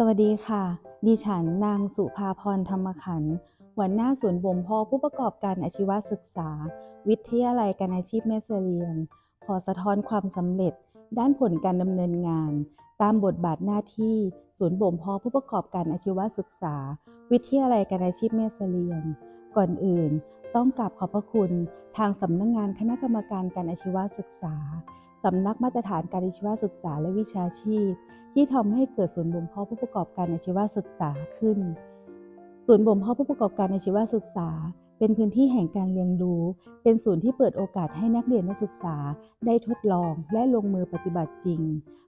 สวัสดีค่ะ ดิฉันนางสุภาพรธรรมขันธ์หัวหน้าศูนย์บ่มเพาะผู้ประกอบการอาชีวศึกษา วิทยาลัยการอาชีพแม่เสลียง ขอสะท้อนความสำเร็จ ด้านผลการดำเนินงาน ตามบทบาทหน้าที่ศูนย์บ่มเพาะผู้ประกอบการอาชีวศึกษา วิทยาลัยการอาชีพแม่เสลียง ก่อนอื่น ต้องกราบขอบพระคุณทางสำนักงงานคณะกรรมการการอาชีวศึกษา สำนักมาตรฐานการอาชีวศึกษาและวิชาชีพ ที่ทำให้เกิดศูนย์บ่มเพาะผู้ประกอบการอาชีวศึกษาขึ้น ศูนย์บ่มเพาะผู้ประกอบการอาชีวศึกษา เป็นพื้นที่แห่งการเรียนรู้ เป็นศูนย์ที่เปิดโอกาสให้นักเรียนนักศึกษา ได้ทดลองและลงมือปฏิบัติจริง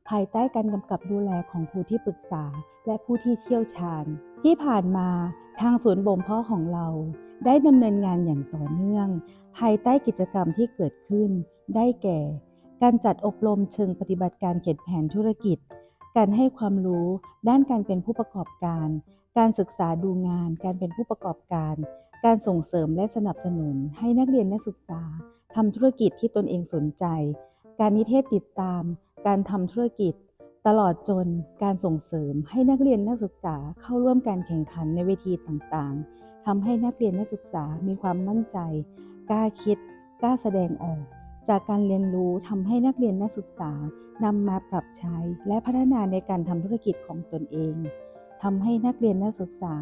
ภายใต้การกำกับดูแลของครูที่ปรึกษา และผู้ที่เชี่ยวชาญ ที่ผ่านมาทางศูนย์บ่มเพาะของเราได้ดำเนินงานอย่างต่อเนื่อง ภายใต้กิจกรรมที่เกิดขึ้น ได้แก่ การจัดอบรมเชิงปฏิบัติการเขียนแผนธุรกิจ การให้ความรู้ด้านการเป็นผู้ประกอบการ การศึกษาดูงาน การเป็นผู้ประกอบการ การส่งเสริมและสนับสนุน ให้นักเรียนนักศึกษาทำธุรกิจที่ตนเองสนใจ การนิเทศติดตาม การทำธุรกิจ ตลอดจนการส่งเสริมให้นักเรียนนักศึกษาเข้าร่วมการแข่งขันในเวทีต่างๆทำให้นักเรียนนักศึกษามีความมั่นใจ กล้าคิด กล้าแสดงออก จากการเรียนรู้ทำให้นักเรียนนักศึกษานำมาปรับใช้และพัฒนาในการทำธุรกิจของตนเองทำให้นักเรียนนักศึกษา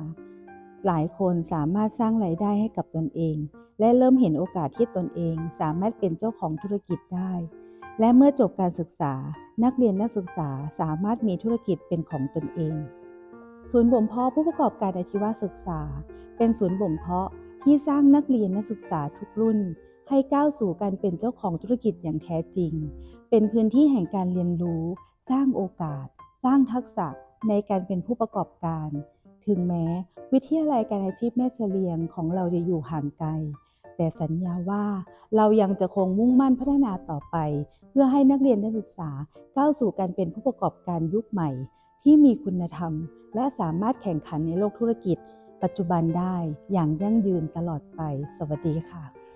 หลายคนสามารถสร้างรายได้ให้กับตนเอง และเริ่มเห็นโอกาสที่ตนเอง สามารถเป็นเจ้าของธุรกิจได้ และเมื่อจบการศึกษา นักเรียนนักศึกษาสามารถมีธุรกิจเป็นของตนเอง ศูนย์บ่มเพาะผู้ประกอบการอาชีวศึกษา เป็นศูนย์บ่มเพาะที่สร้างนักเรียนนักศึกษาทุกรุ่น ให้ก้าวสู่การเป็นเจ้าของธุรกิจอย่างแท้จริง เป็นพื้นที่แห่งการเรียนรู้ สร้างโอกาส สร้างทักษะในการเป็นผู้ประกอบการ ถึงแม้ วิทยาลัยการอาชีพแม่เสลียงของเราจะอยู่ห่างไกล แต่สัญญาว่าเรายังจะคงมุ่งมั่นพัฒนาต่อไป เพื่อให้นักเรียนนักศึกษาก้าวสู่การเป็นผู้ประกอบการยุคใหม่ ที่มีคุณธรรม และสามารถแข่งขันในโลกธุรกิจ ปัจจุบันได้อย่างยั่งยืนตลอดไป สวัสดีค่ะ